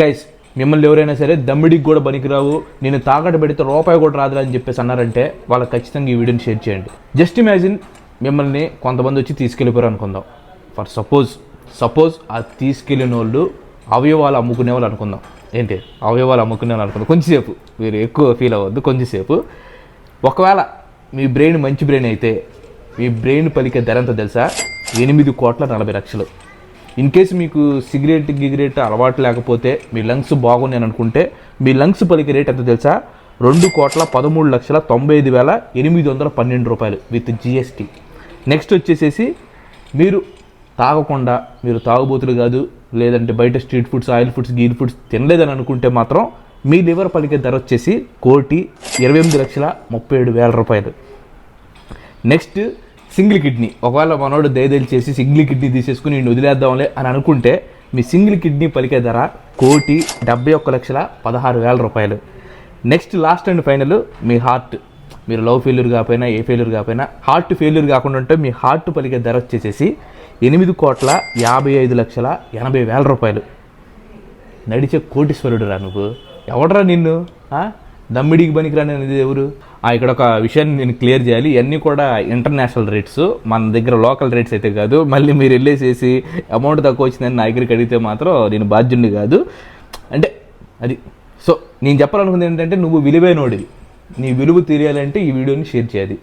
Guys మిమ్మల్ని ఎవరైనా సరే దమ్మిడికి కూడా పనికిరావు. నేను తాకట పెడితే రూపాయి కూడా రాదురా అని చెప్పేసి అన్నారంటే వాళ్ళకి ఖచ్చితంగా ఈ వీడియోని షేర్ చేయండి. జస్ట్ ఇమాజిన్ మిమ్మల్ని కొంతమంది వచ్చి తీసుకెళ్ళిపోయారు అనుకుందాం. ఫర్ సపోజ్ సపోజ్ ఆ తీసుకెళ్ళిన వాళ్ళు అవయవాలు అమ్ముకునే వాళ్ళు అనుకుందాం. ఏంటి? అవయవాలు అమ్ముకునే వాళ్ళు అనుకుందాం. కొంచెంసేపు. మీరు ఎక్కువ ఫీల్ అవ్వద్దు. కొంచెంసేపు. ఒకవేళ మీ బ్రెయిన్ మంచి బ్రెయిన్ అయితే మీ బ్రెయిన్ పలికే ధర ఎంత తెలుసా? ఎనిమిది కోట్ల నలభై లక్షలు. ఇన్ కేసు మీకు సిగరెట్ గిగరెట్ అలవాటు లేకపోతే మీ లంగ్స్ బాగున్నాయి అని అనుకుంటే మీ లంగ్స్ పలికే రేట్ ఎంత తెలుసా? రెండు కోట్ల పదమూడు లక్షల తొంభై ఐదు వేల ఎనిమిది వందల పన్నెండు రూపాయలు విత్ జిఎస్టీ నెక్స్ట్ వచ్చేసేసి మీరు తాగకుండా మీరు తాగుబోతులు కాదు లేదంటే బయట స్ట్రీట్ ఫుడ్స్ ఆయిల్ ఫుడ్స్ గీల్ ఫుడ్స్ తినలేదని అనుకుంటే మాత్రం మీ లివర్ పలికే ధర వచ్చేసి కోటి ఇరవై ఎనిమిది లక్షల ముప్పై ఏడు వేల రూపాయలు. Next single kidney. ఒకవేళ మనోడు దయదేలు చేసి సింగిల్ కిడ్నీ తీసేసుకుని నేను వదిలేద్దాంలే అని అనుకుంటే మీ సింగిల్ కిడ్నీ పలికే ధర కోటి డెబ్బై ఒక్క లక్షల పదహారు వేల రూపాయలు. నెక్స్ట్ లాస్ట్ అండ్ ఫైనల్ మీ హార్ట్. మీరు లవ్ ఫెయిల్యూర్ కాకపోయినా ఏ ఫెయిల్యూర్ కాకపోయినా హార్ట్ ఫెయిల్యూర్ కాకుండా ఉంటే మీ హార్ట్ పలికే ధర వచ్చేసేసి ఎనిమిది కోట్ల యాభై ఐదు లక్షల ఎనభై వేల రూపాయలు. నడిచే కోటీశ్వరుడు రా నువ్వు. ఎవడరా నిన్ను? ఆ? దమ్మిడికి పనికిరాని అనేది ఎవరు? ఆ, ఇక్కడ ఒక విషయాన్ని నేను క్లియర్ చేయాలి. ఇవన్నీ కూడా ఇంటర్నేషనల్ రేట్స్. మన దగ్గర లోకల్ రేట్స్ అయితే కాదు. మళ్ళీ మీరు వెళ్ళేసేసి అమౌంట్ తక్కువ వచ్చిందని నా దగ్గరికి అడిగితే మాత్రం నేను బాధ్యుడిని కాదు. అంటే అది సో నేను చెప్పాలనుకుంది ఏంటంటే నువ్వు విలువైనోడివి. నీ విలువ తెలియాలంటే ఈ వీడియోని షేర్ చేయాలి.